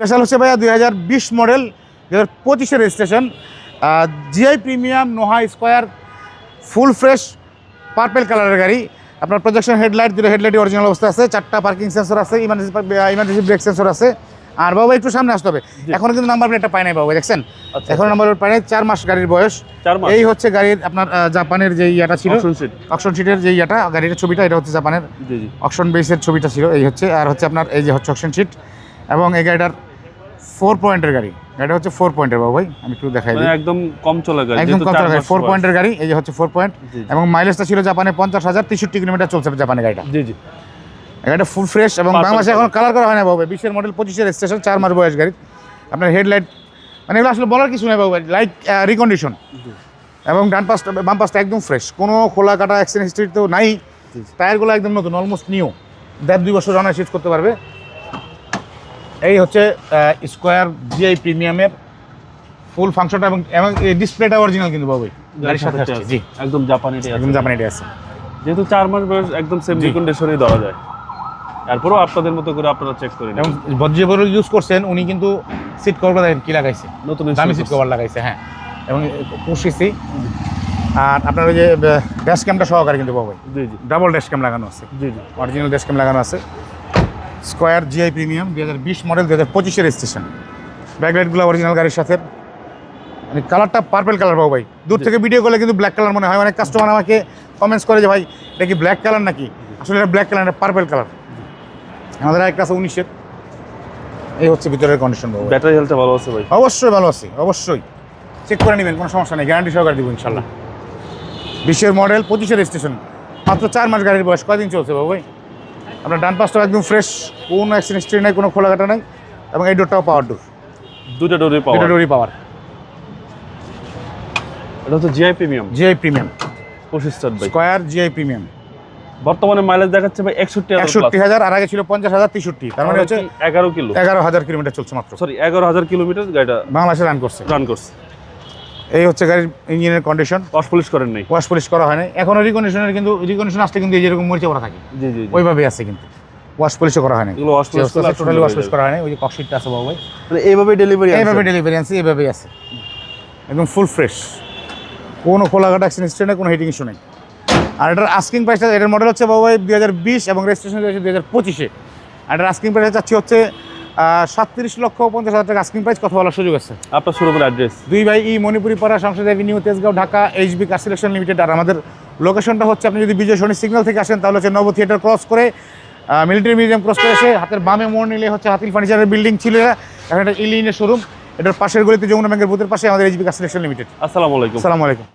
Special হচ্ছে ভাইয়া দুই হাজার বিশ মডেল দু হাজার পঁচিশের registration GI premium Noah square full fresh purple কালারের গাড়ি। আপনার প্রজেকশন হেডলাইট দুটো হেডলাইট অরিজিনাল অবস্থা আছে চারটা পার্কিং সেন্সর আছে ইমার্জেন্সি ইমার্জেন্সি ব্রেক সেন্সর আছে। আর বাবা একটু সামনে আসতে হবে। এখনও কিন্তু নাম্বার প্লেটটা পাই নাই বাবা দেখছেন। এখন নাম্বার প্লেট পাই নাই চার মাস গাড়ির বয়স। এই হচ্ছে গাড়ির আপনার জাপানের যে ইয়াটা ছিল। অপশন অকশন সিটের যে ইয়াটা গাড়ির ছবিটা এটা হচ্ছে জাপানের। অকশন বেসের ছবিটা ছিল এই হচ্ছে। আর হচ্ছে আপনার এই যে হচ্ছে অকশন শিট এবং এই গাড়িটার ফোর পয়েন্টের গাড়ি। গাড়িটা হচ্ছে ফোর পয়েন্টের বাবু ভাই আমি একটু দেখাই মানে একদম কম চলে গাড়ি একদম যেহেতু কত চার ফোর। পয়েন্টের গাড়ি এই যে হচ্ছে ফোর পয়েন্ট। এবং মাইলেজটা ছিল জাপানে পঞ্চাশ হাজার তেষট্টি কিলোমিটার চলছে জাপানে গাড়িটা। জি জি। গাড়িটা ফুল ফ্রেশ এবং বাংলাদেশে এখন কালার করা হয় না বাবু বিশের মডেল পঁচিশের স্টেশন চার মাস বয়স গাড়ি আপনার হেডলাইট মানে এগুলো আসলে বলার কিছু নেই বাবু লাইক রিকন্ডিশন এবং ডান পাশটা বাম পাশটা একদম ফ্রেশ কোনো খোলা কাটা অ্যাক্সিডেন্ট হিস্ট্রি তো নাই। টায়ারগুলো একদম নতুন অলমোস্ট নিউ দেড় দুই বছর রানার শিফট করতে পারবে। এই হচ্ছে স্কোয়ার জিআই প্রিমিয়ামের ফুল ফাংশনটা এবং এবং ডিসপ্লেটা অরিজিনাল কিন্তু বাবু। গাড়ির সাথে আসছে জি। একদম জাপানি একদম জাপানিটি আছে। যেহেতু চার মাস বয়স একদম সেম। কন্ডিশনেই ধরা যায়। তারপরেও আপনাদের মতো করে আপনারা চেক করে এবং বজ্রীবর ইউজ করছেন উনি কিন্তু সিট কভারটা দেখেন কি লাগাইছে। নতুন দামি সিট কভার লাগাইছে হ্যাঁ। এবং পুষিছি। আর আপনার ওই যে ড্যাশ ক্যামটা সহকারে কিন্তু পাবো জি জি। ডাবল ড্যাশ ক্যাম লাগানো আছে। জি জি। অরিজিনাল ড্যাশ ক্যাম লাগানো আছে। স্কোয়ার জিআই প্রিমিয়াম দু হাজার বিশ মডেল দু হাজার পঁচিশের স্টেশন ব্যাকলাইটগুলো অরিজিনাল গাড়ির সাথে। মানে কালারটা পার্পেল কালার পাবো ভাই। দূর থেকে ভিডিও করলে কিন্তু ব্ল্যাক কালার মনে হয়। অনেক কাস্টমার আমাকে কমেন্টস করে যে ভাই এটা কি ব্ল্যাক কালার নাকি? আসলে এটা ব্ল্যাক কালার এটা পার্পেল কালার আমাদের একটা আছে উনিশের। এই হচ্ছে ভিতরের কন্ডিশন বাবু ব্যাটারি হেলথটা ভালো আছে ভাই। অবশ্যই ভালো আছে অবশ্যই। চেক করে নেবেন কোনো সমস্যা নেই। গ্যারান্টি সহকারে দিব ইনশাল্লাহ বিশের মডেল পঁচিশের স্টেশন মাত্র চার মাস গাড়ির বয়স। কয়দিন চলছে বাবু ভাই? আপনার ডান পাশটা একদম ফ্রেশ কোনো অ্যাক্সিডেন্ট হিস্ট্রি নেই কোনো খোলাঘাটা নেই এবং এই ডোরটাও পাওয়ার ডোর দুটো ডোরে পাওয়া দুটো ডোরই পাওয়ার এটা হচ্ছে জিআই প্রিমিয়াম জিআই প্রিমিয়াম পঁচিশ বাইক স্কোয়ার জিআই প্রিমিয়াম বর্তমানে মাইলেজ দেখাচ্ছে ভাই একষট্টি একষট্টি হাজার আর আগে ছিল পঞ্চাশ হাজার তেষট্টি। তার মানে হচ্ছে এগারো কিলো? এগারো হাজার কিলোমিটার চলছে মাত্র। সরি এগারো হাজার কিলোমিটার গাড়িটা বাংলাদেশে রান করছে। রান করছে। এই হচ্ছে গাড়ির ইঞ্জিনের কন্ডিশন ওয়াশ পলিশ করেন নাই। ওয়াশ পলিশ করা হয় না এখনও রিকন্ডিশনের কিন্তু রিকন্ডিশন আসলে কিন্তু এই যেরকম মরিচে করা থাকে। জি জি জি। ওইভাবে আছে কিন্তু। ওয়াশ পলিশও করা হয় না এগুলো wash polish totally wash polish করা হয় না ওই যে ককশিটটা আছে বাবু ভাই। মানে এইভাবে ডেলিভারি এইভাবে ডেলিভারি আছে এইভাবেই আছে। একদম ফুল ফ্রেশ কোনো খোলাঘাট অ্যাক্সিডেন্ট হিস্ট্রি নেই কোনো হিটিং ইস্যু নেই। আর এটার আস্কিং প্রাইসটা এটার মডেল হচ্ছে বাবু ভাই দুই হাজার বিশ এবং রেজিস্ট্রেশন রয়েছে দুই হাজার পঁচিশে। আর এটার আস্কিং প্রাইস চাচ্ছি হচ্ছে সাতত্রিশ লক্ষ পঞ্চাশ হাজার টাকা আস্কিং প্রাইস কথা বলার সুযোগ আছে। আপনার শোরুমের অ্যাড্রেস দুই ভাই ই মণিপুরি পাড়া সংসদ avenue Tejgaon Dhaka HB car selection limited আর আমাদের লোকেশনটা হচ্ছে আপনি যদি বিজয় সনি সিগন্যাল থেকে আসেন তাহলে হচ্ছে নব থিয়েটার ক্রস করে মিলিটারি মিউজিয়াম ক্রস করে এসে হাতের বামে মোড় নিলে হচ্ছে হাতিল ফার্নিচারের বিল্ডিং ছিল এখন এটা ইলিনের শোরুম এটার পাশের গলিতে যমুনা ব্যাংকের বুথের পাশে আমাদের এইচবি কার সিলেকশন লিমিটেড আসসালামু আলাইকুম। আসসালামু আলাইকুম।